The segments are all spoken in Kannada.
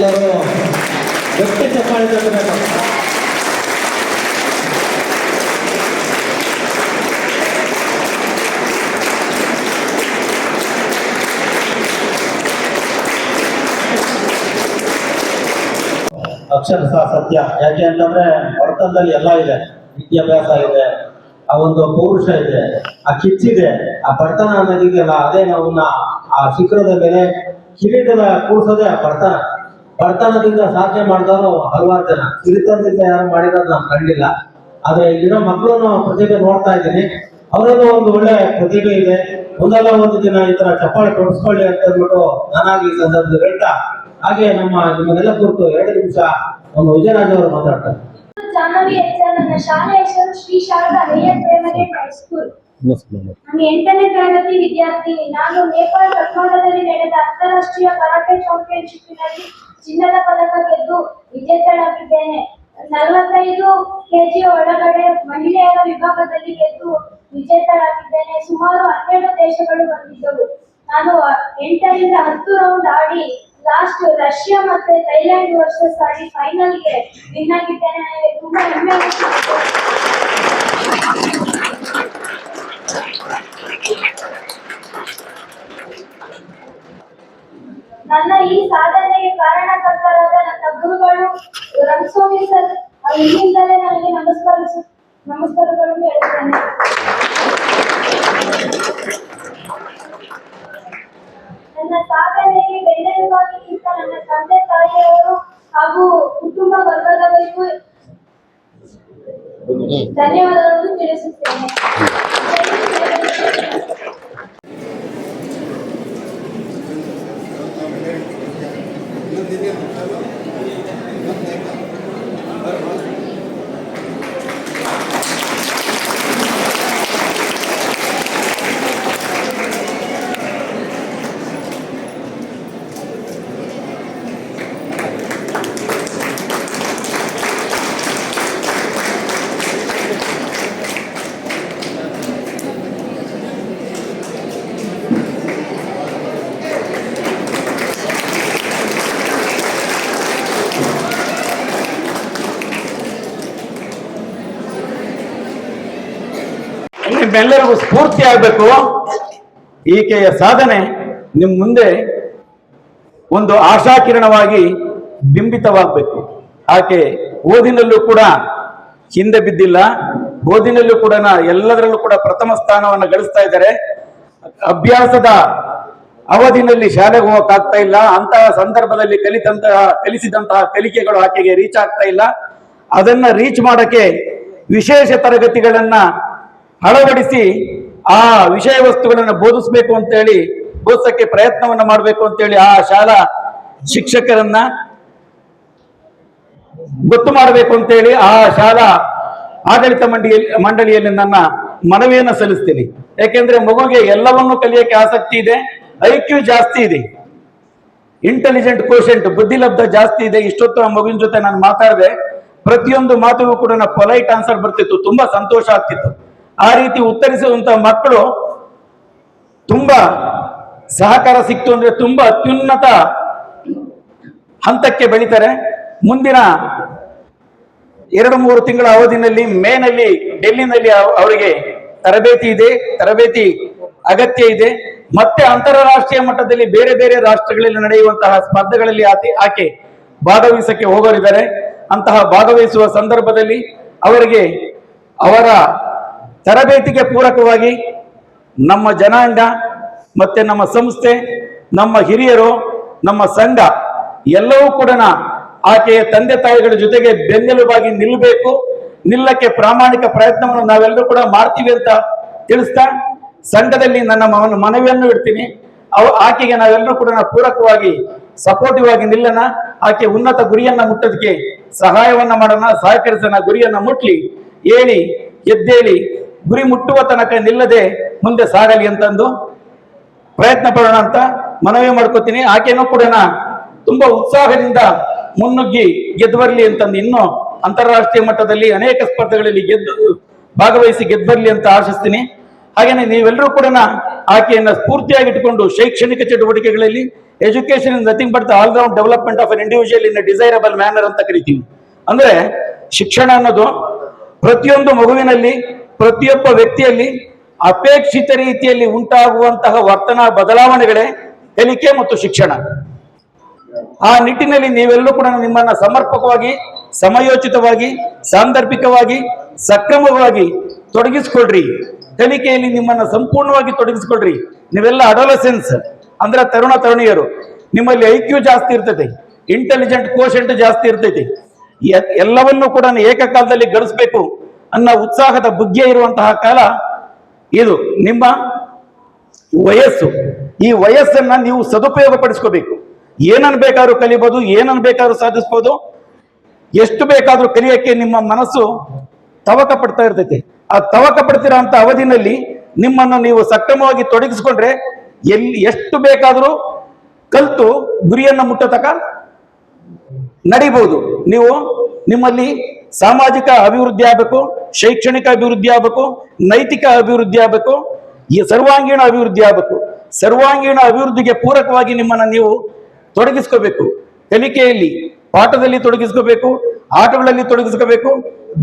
ಎಲ್ಲರೂ ಚಪ್ಪಾಳೆ ತಗೋಬೇಕು ಅಕ್ಷರಶಃ ಸತ್ಯ. ಯಾಕೆ ಅಂತಂದ್ರೆ ಬಡತನದಲ್ಲಿ ಎಲ್ಲ ಇದೆ. ವಿದ್ಯಾಭ್ಯಾಸ ಇದೆ, ಆ ಒಂದು ಪೌರುಷ ಇದೆ, ಆ ಕಿಚ್ಚಿದೆ, ಆ ಬಡತನ ಅನ್ನೋದಿದೆಯಲ್ಲ ಅದೇ ನಾವು ಆ ಶಿಖರದ ಮೇಲೆ ಕಿರೀಟದ ಕೂಡ್ಸೋದೇ ಆ ಬಡತನ ಬಡತನದಿಂದ ಸಾಧನೆ ಮಾಡಿದವರು ಹಲವಾರು ಜನ. ಸಿರಿತನದಿಂದ ಯಾರು ಮಾಡಿರೋದು ನಾನು ಕಂಡಿಲ್ಲ. ಆದ್ರೆ ಇಲ್ಲಿರೋ ಮಕ್ಕಳನ್ನು ಪ್ರತಿಭೆ ನೋಡ್ತಾ ಇದ್ದೀನಿ. ಅವರಲ್ಲೂ ಒಂದು ಒಳ್ಳೆ ಪ್ರತಿಭೆ ಇದೆ. ಒಂದಲ್ಲ ಒಂದು ದಿನ ಈ ತರ ಚಪ್ಪಾಳೆ ಕೊಡಿಸ್ಕೊಳ್ಳಿ ಅಂತ ಅಂದ್ಬಿಟ್ಟು ನಾನಾಗಿ ಈ ಸಂದರ್ಭದಲ್ಲಿ ಹೇಳ್ತಾ ಹಾಗೆ ನಮ್ಮ ನಿಮ್ಮನ್ನೆಲ್ಲ ಕುರಿತು ಎರಡು ನಿಮಿಷ ನಮ್ಮ ವಿಜಯರಾಜ್ ಅವರು ಮಾತಾಡ್ತಾರೆ. ಜಾಹ್ನವಿ ಎಚ್ ನನ್ನ ಶಾಲೆ ಹೆಸರು Shri Sharada higher primary high school ನಾನು ಎಂಟನೇ ತರಗತಿ ವಿದ್ಯಾರ್ಥಿ ನಾನು ನೇಪಾಳ ಕಠ್ಮಂಡದಲ್ಲಿ ನಡೆದ ಅಂತಾರಾಷ್ಟ್ರೀಯ ಕರಾಟೆ ಚಾಂಪಿಯನ್ಶಿಪ್ನಲ್ಲಿ ಚಿನ್ನದ ಪದಕ ಗೆದ್ದು ವಿಜೇತಳಾಗಿದ್ದೇನೆ. ನಲವತ್ತೈದು ಕೆಜಿ ಒಳಗಡೆ ಮಹಿಳೆಯರ ವಿಭಾಗದಲ್ಲಿ ಗೆದ್ದು ವಿಜೇತಳಾಗಿದ್ದೇನೆ. ಸುಮಾರು ಹನ್ನೆರಡು ದೇಶಗಳು ಬಂದಿದ್ದವು. ನಾನು ಎಂಟರಿಂದ ಹತ್ತು ರೌಂಡ್ ಆಡಿ ಲಾಸ್ಟ್ ರಷ್ಯಾ ಮತ್ತೆ ಥೈಲ್ಯಾಂಡ್ ವರ್ಸಸ್ ಆಡಿ ಫೈನಲ್ಗೆ ವಿನ್ ಆಗಿದ್ದೇನೆ ತುಂಬಾ ಹೆಮ್ಮೆ ನನ್ನ ಈ ಸಾಧನೆಗೆ ಕಾರಣಕರ್ತರಾದ ನನ್ನ ಗುರುಗಳು ರಂಗಸ್ವಾಮಿ ಸರ್ ಇಲ್ಲಿಂದಲೇ ನನಗೆ ನಮಸ್ಕಾರ ನಮಸ್ಕಾರಗಳು ಹೇಳುತ್ತೇನೆ ನನ್ನ ಸಾಧನೆಗೆ ಬೆನ್ನೆಲುಬಾಗಿ ನಿಂತ ನನ್ನ ತಂದೆ ತಾಯಿಯವರು ಹಾಗೂ ಕುಟುಂಬ ವರ್ಗದವರಿಗೂ ಧನ್ಯವಾದಗಳನ್ನು ತಿಳಿಸುತ್ತೇನೆ. ನಿಮ್ಮೆಲ್ಲರಿಗೂ ಸ್ಫೂರ್ತಿ ಆಗಬೇಕು. ಈಕೆಯ ಸಾಧನೆ ನಿಮ್ಮ ಮುಂದೆ ಒಂದು ಆಶಾಕಿರಣವಾಗಿ ಬಿಂಬಿತವಾಗಬೇಕು. ಆಕೆ ಓದಿನಲ್ಲೂ ಕೂಡ ಹಿಂದೆ ಬಿದ್ದಿಲ್ಲ. ಓದಿನಲ್ಲೂ ಕೂಡ ಎಲ್ಲದರಲ್ಲೂ ಕೂಡ ಪ್ರಥಮ ಸ್ಥಾನವನ್ನು ಗಳಿಸ್ತಾ ಇದ್ದಾರೆ. ಅಭ್ಯಾಸದ ಅವಧಿನಲ್ಲಿ ಶಾಲೆಗೆ ಹೋಗಕ್ಕಾಗ್ತಾ ಇಲ್ಲ. ಅಂತಹ ಸಂದರ್ಭದಲ್ಲಿ ಕಲಿತಂತಹ, ಕಲಿಸಿದಂತಹ ಕಲಿಕೆಗಳು ಆಕೆಗೆ ರೀಚ್ ಆಗ್ತಾ ಇಲ್ಲ. ಅದನ್ನ ರೀಚ್ ಮಾಡಕ್ಕೆ ವಿಶೇಷ ತರಗತಿಗಳನ್ನ ಅಳವಡಿಸಿ ಆ ವಿಷಯ ವಸ್ತುಗಳನ್ನು ಬೋಧಿಸ್ಬೇಕು ಅಂತೇಳಿ, ಬೋಧಿಸಕ್ಕೆ ಪ್ರಯತ್ನವನ್ನ ಮಾಡಬೇಕು ಅಂತೇಳಿ ಆ ಶಾಲಾ ಶಿಕ್ಷಕರನ್ನ ಗೊತ್ತು ಮಾಡಬೇಕು ಅಂತೇಳಿ ಆ ಶಾಲಾ ಆಡಳಿತ ಮಂಡಳಿಯಲ್ಲಿ ಮಂಡಳಿಯಲ್ಲಿ ನನ್ನ ಮನವಿಯನ್ನು ಸಲ್ಲಿಸ್ತೀನಿ. ಯಾಕೆಂದ್ರೆ ಮಗುಗೆ ಎಲ್ಲವನ್ನೂ ಕಲಿಯಕ್ಕೆ ಆಸಕ್ತಿ ಇದೆ, ಐಕ್ಯೂ ಜಾಸ್ತಿ ಇದೆ. ಇಂಟೆಲಿಜೆಂಟ್ ಕೋಶೆಂಟ್ ಬುದ್ಧಿಲಬ್ಧ ಜಾಸ್ತಿ ಇದೆ. ಇಷ್ಟೊತ್ತು ಆ ಮಗುವಿನ ಜೊತೆ ನಾನು ಮಾತಾಡಿದೆ, ಪ್ರತಿಯೊಂದು ಮಾತುಗೂ ಕೂಡ ಪೊಲೈಟ್ ಆನ್ಸರ್ ಬರ್ತಿತ್ತು. ತುಂಬಾ ಸಂತೋಷ ಆಗ್ತಿತ್ತು. ಆ ರೀತಿ ಉತ್ತರಿಸುವಂತ ಮಕ್ಕಳು ತುಂಬಾ ಸಹಕಾರ ಸಿಕ್ತು ಅಂದ್ರೆ ತುಂಬಾ ಅತ್ಯುನ್ನತ ಹಂತಕ್ಕೆ ಬೆಳಿತಾರೆ. ಮುಂದಿನ ಎರಡು ಮೂರು ತಿಂಗಳ ಅವಧಿನಲ್ಲಿ ಮೇನಲ್ಲಿ, ಡೆಲ್ಲಿನಲ್ಲಿ ಅವ್- ಅವರಿಗೆ ತರಬೇತಿ ಇದೆ, ತರಬೇತಿ ಅಗತ್ಯ ಇದೆ. ಮತ್ತೆ ಅಂತಾರಾಷ್ಟ್ರೀಯ ಮಟ್ಟದಲ್ಲಿ ಬೇರೆ ಬೇರೆ ರಾಷ್ಟ್ರಗಳಲ್ಲಿ ನಡೆಯುವಂತಹ ಸ್ಪರ್ಧೆಗಳಲ್ಲಿ ಆಕೆ ಭಾಗವಹಿಸಕ್ಕೆ ಹೋಗೋರಿದ್ದಾರೆ ಅಂತಹ ಭಾಗವಹಿಸುವ ಸಂದರ್ಭದಲ್ಲಿ ಅವರಿಗೆ ಅವರ ತರಬೇತಿಗೆ ಪೂರಕವಾಗಿ ನಮ್ಮ ಜನಾಂಗ ಮತ್ತು ನಮ್ಮ ಸಂಸ್ಥೆ, ನಮ್ಮ ಹಿರಿಯರು, ನಮ್ಮ ಸಂಘ ಎಲ್ಲವೂ ಕೂಡ ಆಕೆಯ ತಂದೆ ತಾಯಿಗಳ ಜೊತೆಗೆ ಬೆನ್ನೆಲುಬಾಗಿ ನಿಲ್ಲಬೇಕು ನಿಲ್ಲಕ್ಕೆ ಪ್ರಾಮಾಣಿಕ ಪ್ರಯತ್ನವನ್ನು ನಾವೆಲ್ಲರೂ ಕೂಡ ಮಾಡ್ತೀವಿ ಅಂತ ತಿಳಿಸ್ತಾ ಸಂಘದಲ್ಲಿ ನನ್ನ ಮನ- ಮನವಿಯನ್ನು ಇಡ್ತೀನಿ. ಅವ ಆಕೆಗೆ ನಾವೆಲ್ಲರೂ ಕೂಡ ಪೂರಕವಾಗಿ ಸಪೋರ್ಟಿವ್ ಆಗಿ ನಿಲ್ಲೋಣ. ಆಕೆ ಉನ್ನತ ಗುರಿಯನ್ನ ಮುಟ್ಟೋದಕ್ಕೆ ಸಹಾಯವನ್ನ ಮಾಡೋಣ, ಸಹಕರಿಸೋಣ, ಗುರಿಯನ್ನ ಮುಟ್ಲಿ. ಹೇಳಿ ಎದ್ದೇಳಿ ಗುರಿ ಮುಟ್ಟುವ ತನಕ ನಿಲ್ಲದೆ ಮುಂದೆ ಸಾಗಲಿ ಅಂತಂದು ಪ್ರಯತ್ನ ಪಡೋಣ ಅಂತ ಮನವಿ ಮಾಡ್ಕೋತೀನಿ. ಆಕೆನೂ ಕೂಡ ತುಂಬಾ ಉತ್ಸಾಹದಿಂದ ಮುನ್ನುಗ್ಗಿ ಗೆದ್ದು ಬರ್ಲಿ ಅಂತಂದು ಇನ್ನು ಅಂತಾರಾಷ್ಟ್ರೀಯ ಮಟ್ಟದಲ್ಲಿ ಅನೇಕ ಸ್ಪರ್ಧೆಗಳಲ್ಲಿ ಗೆದ್ದು ಭಾಗವಹಿಸಿ ಗೆದ್ದು ಬರ್ಲಿ ಅಂತ ಆಶಿಸ್ತೀನಿ. ಹಾಗೇನೆ ನೀವೆಲ್ಲರೂ ಕೂಡ ಆಕೆಯನ್ನ ಸ್ಫೂರ್ತಿಯಾಗಿಟ್ಟುಕೊಂಡು ಶೈಕ್ಷಣಿಕ ಚಟುವಟಿಕೆಗಳಲ್ಲಿ education is nothing but all round development of an individual in desirable manner ಅಂತ ಕರಿತೀವಿ. ಅಂದ್ರೆ ಶಿಕ್ಷಣ ಅನ್ನೋದು ಪ್ರತಿಯೊಂದು ಮಗುವಿನಲ್ಲಿ ಪ್ರತಿಯೊಬ್ಬ ವ್ಯಕ್ತಿಯಲ್ಲಿ ಅಪೇಕ್ಷಿತ ರೀತಿಯಲ್ಲಿ ಉಂಟಾಗುವಂತಹ ವರ್ತನಾ ಬದಲಾವಣೆಗಳೇ ಕಲಿಕೆ ಮತ್ತು ಶಿಕ್ಷಣ. ಆ ನಿಟ್ಟಿನಲ್ಲಿ ನೀವೆಲ್ಲರೂ ಕೂಡ ನಿಮ್ಮನ್ನ ಸಮರ್ಪಕವಾಗಿ, ಸಮಯೋಚಿತವಾಗಿ, ಸಾಂದರ್ಭಿಕವಾಗಿ, ಸಕ್ರಮವಾಗಿ ತೊಡಗಿಸಿಕೊಳ್ಳ್ರಿ ಕಲಿಕೆಯಲ್ಲಿ ನಿಮ್ಮನ್ನ ಸಂಪೂರ್ಣವಾಗಿ ತೊಡಗಿಸ್ಕೊಳ್ರಿ. ನೀವೆಲ್ಲ ಅಡೋಲಸೆನ್ಸ್ ಅಂದ್ರೆ ತರುಣ ತರುಣಿಯರು. ನಿಮ್ಮಲ್ಲಿ ಐಕ್ಯೂ ಜಾಸ್ತಿ ಇರ್ತೈತಿ ಇಂಟೆಲಿಜೆಂಟ್ ಕೋಶೆಂಟ್ ಜಾಸ್ತಿ ಇರ್ತೈತಿ. ಎಲ್ಲವನ್ನೂ ಕೂಡ ಏಕಕಾಲದಲ್ಲಿ ಗಳಿಸ್ಬೇಕು ಅನ್ನೋ ಉತ್ಸಾಹದ ಬುಗ್ಗೆ ಇರುವಂತಹ ಕಾಲ ಇದು. ನಿಮ್ಮ ವಯಸ್ಸು. ಈ ವಯಸ್ಸನ್ನ ನೀವು ಸದುಪಯೋಗ ಪಡಿಸ್ಕೋಬೇಕು ಏನನ್ನು ಬೇಕಾದ್ರೂ ಕಲಿಬಹುದು ಏನನ್ನು ಬೇಕಾದ್ರೂ ಸಾಧಿಸ್ಬೋದು. ಎಷ್ಟು ಬೇಕಾದ್ರೂ ಕಲಿಯಕ್ಕೆ ನಿಮ್ಮ ಮನಸ್ಸು ತವಕ ಪಡ್ತಾ ಇರ್ತೈತಿ. ಆ ತವಕ ಪಡ್ತಿರೋ ಅಂತ ಅವಧಿನಲ್ಲಿ ನಿಮ್ಮನ್ನು ನೀವು ಸಕ್ರಮವಾಗಿ ತೊಡಗಿಸ್ಕೊಂಡ್ರೆ ಎಲ್ಲಿ ಎಷ್ಟು ಬೇಕಾದರೂ ಕಲ್ತು ಗುರಿಯನ್ನ ಮುಟ್ಟತಕ ನಡಿಬಹುದು ನೀವು ನಿಮ್ಮಲ್ಲಿ ಸಾಮಾಜಿಕ ಅಭಿವೃದ್ಧಿ ಆಗಬೇಕು, ಶೈಕ್ಷಣಿಕ ಅಭಿವೃದ್ಧಿ ಆಗಬೇಕು, ನೈತಿಕ ಅಭಿವೃದ್ಧಿ ಆಗಬೇಕು, ಈ ಸರ್ವಾಂಗೀಣ ಅಭಿವೃದ್ಧಿ ಆಗಬೇಕು. ಸರ್ವಾಂಗೀಣ ಅಭಿವೃದ್ಧಿಗೆ ಪೂರಕವಾಗಿ ನಿಮ್ಮನ್ನ ನೀವು ತೊಡಗಿಸ್ಕೋಬೇಕು. ಕಲಿಕೆಯಲ್ಲಿ, ಪಾಠದಲ್ಲಿ ತೊಡಗಿಸ್ಕೋಬೇಕು, ಆಟಗಳಲ್ಲಿ ತೊಡಗಿಸ್ಕೋಬೇಕು,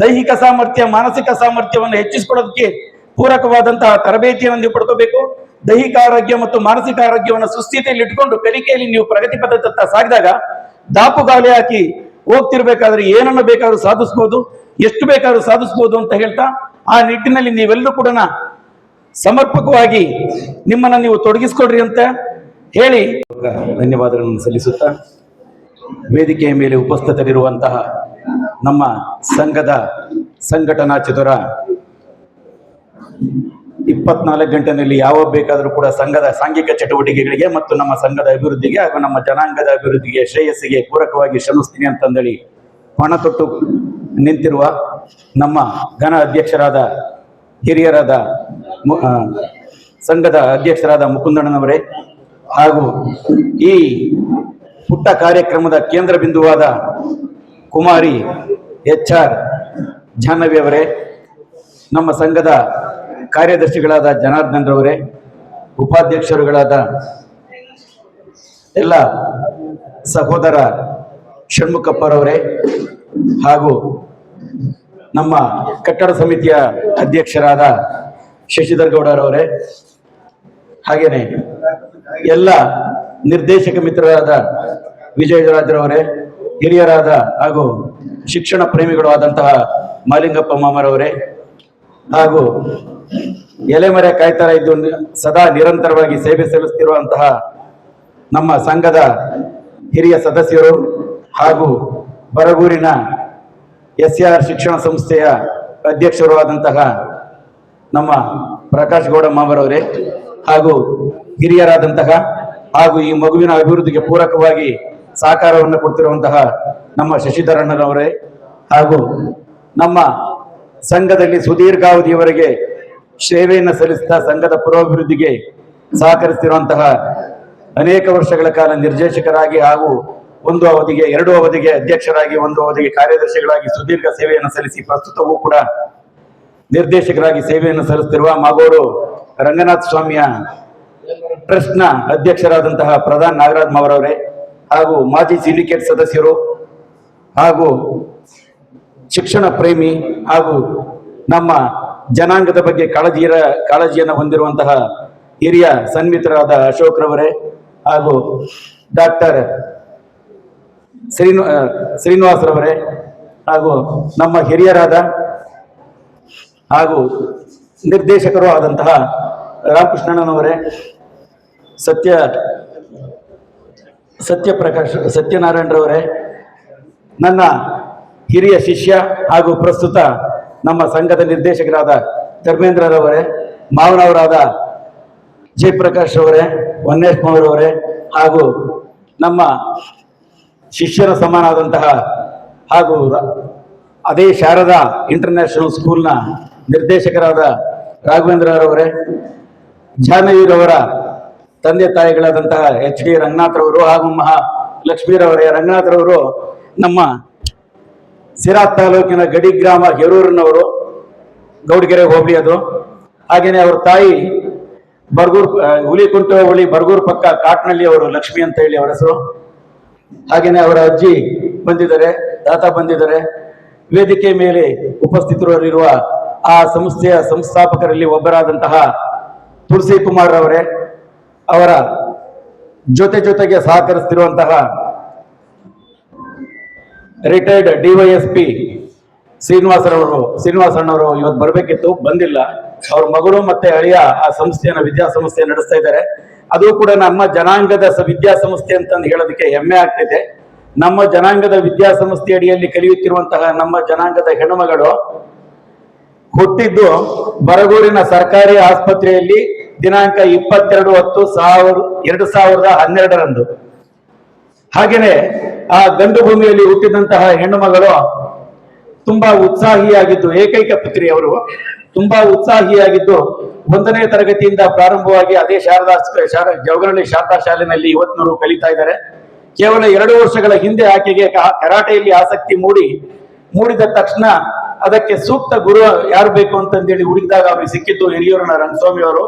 ದೈಹಿಕ ಸಾಮರ್ಥ್ಯ, ಮಾನಸಿಕ ಸಾಮರ್ಥ್ಯವನ್ನು ಹೆಚ್ಚಿಸಿಕೊಳ್ಳೋದಕ್ಕೆ ಪೂರಕವಾದಂತಹ ತರಬೇತಿಯನ್ನು ನೀವು ಪಡ್ಕೋಬೇಕು. ದೈಹಿಕ ಆರೋಗ್ಯ ಮತ್ತು ಮಾನಸಿಕ ಆರೋಗ್ಯವನ್ನು ಸುಸ್ಥಿತಿಯಲ್ಲಿ ಇಟ್ಕೊಂಡು ಕಲಿಕೆಯಲ್ಲಿ ನೀವು ಪ್ರಗತಿ ಪದ್ಧತಿ ಸಾಗಿದಾಗ ದಾಪುಗಾಲಿ ಹಾಕಿ ಹೋಗ್ತಿರ್ಬೇಕಾದ್ರೆ ಏನನ್ನ ಬೇಕಾದ್ರೂ ಸಾಧಿಸ್ಬೋದು, ಎಷ್ಟು ಬೇಕಾದ್ರೂ ಸಾಧಿಸ್ಬೋದು ಅಂತ ಹೇಳ್ತಾ ಆ ನಿಟ್ಟಿನಲ್ಲಿ ನೀವೆಲ್ಲರೂ ಕೂಡ ಸಮರ್ಪಕವಾಗಿ ನಿಮ್ಮನ್ನ ನೀವು ತೊಡಗಿಸ್ಕೊಡ್ರಿ ಅಂತ ಹೇಳಿ ಧನ್ಯವಾದಗಳನ್ನು ಸಲ್ಲಿಸುತ್ತಾ ವೇದಿಕೆಯ ಮೇಲೆ ಉಪಸ್ಥಿತರಿರುವಂತಹ ನಮ್ಮ ಸಂಘದ ಸಂಘಟನಾ ಚತುರ ಇಪ್ಪತ್ನಾಲ್ಕು ಗಂಟೆನಲ್ಲಿ ಯಾವ ಬೇಕಾದರೂ ಕೂಡ ಸಂಘದ ಸಾಂಘಿಕ ಚಟುವಟಿಕೆಗಳಿಗೆ ಮತ್ತು ನಮ್ಮ ಸಂಘದ ಅಭಿವೃದ್ಧಿಗೆ ಹಾಗೂ ನಮ್ಮ ಜನಾಂಗದ ಅಭಿವೃದ್ಧಿಗೆ ಶ್ರೇಯಸ್ಸಿಗೆ ಪೂರಕವಾಗಿ ಶ್ರಮಿಸ್ತೀನಿ ಅಂತಂದೇಳಿ ಪಣ ತೊಟ್ಟು ನಿಂತಿರುವ ನಮ್ಮ ಘನ ಅಧ್ಯಕ್ಷರಾದ ಹಿರಿಯರಾದ ಸಂಘದ ಅಧ್ಯಕ್ಷರಾದ ಮುಕುಂದಣ್ಣನವರೇ ಹಾಗೂ ಈ ಪುಟ್ಟ ಕಾರ್ಯಕ್ರಮದ ಕೇಂದ್ರ ಬಿಂದುವಾದ ಕುಮಾರಿ ಎಚ್ ಆರ್ ಜಾಹ್ನವಿ ಅವರೇ, ನಮ್ಮ ಸಂಘದ ಕಾರ್ಯದರ್ಶಿಗಳಾದ ಜನಾರ್ದನ್ ರವರೇ, ಉಪಾಧ್ಯಕ್ಷರುಗಳಾದ ಎಲ್ಲ ಸಹೋದರ ಷಣ್ಮುಖಪ್ಪರವರೇ ಹಾಗೂ ನಮ್ಮ ಕಟ್ಟಡ ಸಮಿತಿಯ ಅಧ್ಯಕ್ಷರಾದ ಶಶಿಧರ್ ಗೌಡರವರೇ ಹಾಗೆಯೇ ಎಲ್ಲ ನಿರ್ದೇಶಕ ಮಿತ್ರರಾದ ವಿಜಯರಾಜರವರೇ ಹಿರಿಯರಾದ ಹಾಗೂ ಶಿಕ್ಷಣ ಪ್ರೇಮಿಗಳು ಆದಂತಹ ಮಾಲಿಂಗಪ್ಪ ಮಾಮರವರೇ ಹಾಗೂ ಎಲೆಮರೆ ಕಾಯ್ತಾರ ಇದ್ದು ಸದಾ ನಿರಂತರವಾಗಿ ಸೇವೆ ಸಲ್ಲಿಸುತ್ತಿರುವಂತಹ ನಮ್ಮ ಸಂಘದ ಹಿರಿಯ ಸದಸ್ಯರು ಹಾಗೂ ಬರಗೂರಿನ ಎಸ್ ಆರ್ ಶಿಕ್ಷಣ ಸಂಸ್ಥೆಯ ಅಧ್ಯಕ್ಷರು ಆದಂತಹ ನಮ್ಮ ಪ್ರಕಾಶ್ ಗೌಡ ಮಾಮರವರೇ ಹಾಗೂ ಹಿರಿಯರಾದಂತಹ ಹಾಗೂ ಈ ಮಗುವಿನ ಅಭಿವೃದ್ಧಿಗೆ ಪೂರಕವಾಗಿ ಸಹಕಾರವನ್ನು ಕೊಡ್ತಿರುವಂತಹ ನಮ್ಮ ಶಶಿಧರಣ್ಣನವರೇ ಹಾಗೂ ನಮ್ಮ ಸಂಘದಲ್ಲಿ ಸುದೀರ್ಘಾವಧಿಯವರೆಗೆ ಸೇವೆಯನ್ನು ಸಲ್ಲಿಸ್ತಾ ಸಂಘದ ಪುರೋಭಿವೃದ್ಧಿಗೆ ಸಹಕರಿಸ್ತಿರುವಂತಹ ಅನೇಕ ವರ್ಷಗಳ ಕಾಲ ನಿರ್ದೇಶಕರಾಗಿ ಹಾಗೂ ಒಂದು ಅವಧಿಗೆ, ಎರಡು ಅವಧಿಗೆ ಅಧ್ಯಕ್ಷರಾಗಿ, ಒಂದು ಅವಧಿಗೆ ಕಾರ್ಯದರ್ಶಿಗಳಾಗಿ ಸುದೀರ್ಘ ಸೇವೆಯನ್ನು ಸಲ್ಲಿಸಿ ಪ್ರಸ್ತುತವೂ ಕೂಡ ನಿರ್ದೇಶಕರಾಗಿ ಸೇವೆಯನ್ನು ಸಲ್ಲಿಸುತ್ತಿರುವ ಮಾಗೋಡು ರಂಗನಾಥ ಸ್ವಾಮಿಯ ಟ್ರಸ್ಟ್ನ ಅಧ್ಯಕ್ಷರಾದಂತಹ ಪ್ರಧಾನ್ ನಾಗರಾಜ್ ಮಾವರವರೇ ಹಾಗೂ ಮಾಜಿ ಸಿಂಡಿಕೇಟ್ ಸದಸ್ಯರು ಹಾಗೂ ಶಿಕ್ಷಣ ಪ್ರೇಮಿ ಹಾಗೂ ನಮ್ಮ ಜನಾಂಗದ ಬಗ್ಗೆ ಕಾಳಜಿಯ ಕಾಳಜಿಯನ್ನು ಹೊಂದಿರುವಂತಹ ಹಿರಿಯ ಸನ್ಮಿತರಾದ ಅಶೋಕ್ ರವರೇ ಹಾಗೂ ಡಾಕ್ಟರ್ ಶ್ರೀನು ಶ್ರೀನಿವಾಸರವರೇ ಶ್ರೀನಿವಾಸ್ ರವರೇ ಹಾಗೂ ನಮ್ಮ ಹಿರಿಯರಾದ ಹಾಗೂ ನಿರ್ದೇಶಕರು ಆದಂತಹ ರಾಮಕೃಷ್ಣಣ್ಣನವರೇ, ಸತ್ಯ, ಸತ್ಯಪ್ರಕಾಶ್, ಸತ್ಯನಾರಾಯಣರವರೇ, ನನ್ನ ಹಿರಿಯ ಶಿಷ್ಯ ಹಾಗೂ ಪ್ರಸ್ತುತ ನಮ್ಮ ಸಂಘದ ನಿರ್ದೇಶಕರಾದ ಧರ್ಮೇಂದ್ರರವರೇ, ಮಾವನವರಾದ ಜಯಪ್ರಕಾಶ್ ಅವರೇ ವನ್ನೇಶ್ವರವರೇ ಹಾಗೂ ನಮ್ಮ ಶಿಷ್ಯರ ಸಮಾನಾದಂತಹ ಹಾಗೂ ಅದೇ ಶಾರದಾ ಇಂಟರ್ನ್ಯಾಷನಲ್ ಸ್ಕೂಲ್ನ ನಿರ್ದೇಶಕರಾದ ರಾಘವೇಂದ್ರರವರೇ ಜಾನವೀರವರ ತಂದೆ ತಾಯಿಗಳಾದಂತಹ ಎಚ್ ಡಿ ರಂಗನಾಥ್ರವರು ಹಾಗೂ ಮಹಾ ಲಕ್ಷ್ಮೀರವರೇ ರಂಗನಾಥ್ರವರು ನಮ್ಮ ಸಿರಾ ತಾಲೂಕಿನ ಗಡಿ ಗ್ರಾಮ ಹೆರೂರಿನವರು, ಗೌಡಗೆರೆ ಹೋಬಳಿ ಅದು. ಹಾಗೆಯೇ ಅವ್ರ ತಾಯಿ ಬರ್ಗೂರ್ ಹುಲಿ ಹುಲಿಕುಂಟ ಹುಳಿ ಬರ್ಗೂರ್ ಪಕ್ಕ ಕಾಟ್ನಳ್ಳಿ ಅವರು, ಲಕ್ಷ್ಮಿ ಅಂತ ಹೇಳಿ ಅವರ ಹೆಸರು. ಹಾಗೇನೆ ಅವರ ಅಜ್ಜಿ ಬಂದಿದ್ದಾರೆ, ತಾತ ಬಂದಿದ್ದಾರೆ. ವೇದಿಕೆ ಮೇಲೆ ಉಪಸ್ಥಿತರಲ್ಲಿರುವ ಆ ಸಂಸ್ಥೆಯ ಸಂಸ್ಥಾಪಕರಲ್ಲಿ ಒಬ್ಬರಾದಂತಹ ತುಳಸಿ ಕುಮಾರ್ ಅವರೇ, ಅವರ ಜೊತೆ ಜೊತೆಗೆ ಸಹಕರಿಸ್ತಿರುವಂತಹ ರಿಟೈರ್ಡ್ ಡಿವೈಎಸ್ಪಿ ಶ್ರೀನಿವಾಸರವರು ಶ್ರೀನಿವಾಸಣ್ಣವರು ಇವತ್ತು ಬರಬೇಕಿತ್ತು, ಬಂದಿಲ್ಲ. ಅವ್ರ ಮಗಳು ಮತ್ತೆ ಅಳಿಯ ಆ ಸಂಸ್ಥೆಯನ್ನು ವಿದ್ಯಾಸಂಸ್ಥೆ ನಡೆಸ್ತಾ ಇದ್ದಾರೆ. ಅದು ಕೂಡ ನಮ್ಮ ಜನಾಂಗದ ವಿದ್ಯಾಸಂಸ್ಥೆ ಅಂತಂದು ಹೇಳೋದಕ್ಕೆ ಹೆಮ್ಮೆ ಆಗ್ತಿದೆ. ನಮ್ಮ ಜನಾಂಗದ ವಿದ್ಯಾಸಂಸ್ಥೆ ಅಡಿಯಲ್ಲಿ ಕಲಿಯುತ್ತಿರುವಂತಹ ನಮ್ಮ ಜನಾಂಗದ ಹೆಣ್ಣುಮಗಳು ಹುಟ್ಟಿದ್ದು ಬರಗೂರಿನ ಸರ್ಕಾರಿ ಆಸ್ಪತ್ರೆಯಲ್ಲಿ ದಿನಾಂಕ ಇಪ್ಪತ್ತೆರಡು ಹತ್ತು ಸಾವಿರ, ಎರಡು ಸಾವಿರದ ಹನ್ನೆರಡರಂದು. ಹಾಗೇನೆ ಆ ಗಂಡು ಭೂಮಿಯಲ್ಲಿ ಹುಟ್ಟಿದಂತಹ ಹೆಣ್ಣು ಮಗಳು ತುಂಬಾ ಉತ್ಸಾಹಿಯಾಗಿದ್ದು, ಏಕೈಕ ಪುತ್ರಿ ಅವರು, ತುಂಬಾ ಉತ್ಸಾಹಿಯಾಗಿದ್ದು ಒಂದನೇ ತರಗತಿಯಿಂದ ಪ್ರಾರಂಭವಾಗಿ ಅದೇ ಶಾರದಾ ಶಾರ, ಜವಗರಳ್ಳಿ ಶಾರದಾ ಶಾಲೆಯಲ್ಲಿ ಇವತ್ತಿನವರು ಕಲಿತಾ ಇದ್ದಾರೆ. ಕೇವಲ ಎರಡು ವರ್ಷಗಳ ಹಿಂದೆ ಆಕೆಗೆ ಕರಾಟೆಯಲ್ಲಿ ಆಸಕ್ತಿ ಮೂಡಿ, ಮೂಡಿದ ತಕ್ಷಣ ಅದಕ್ಕೆ ಸೂಕ್ತ ಗುರು ಯಾರು ಬೇಕು ಅಂತಂದೇಳಿ ಹುಡುಕಿದಾಗ ಅವ್ರಿಗೆ ಸಿಕ್ಕಿದ್ದು ಹಿರಿಯೂರಣ ರಂಗಸ್ವಾಮಿ ಅವರು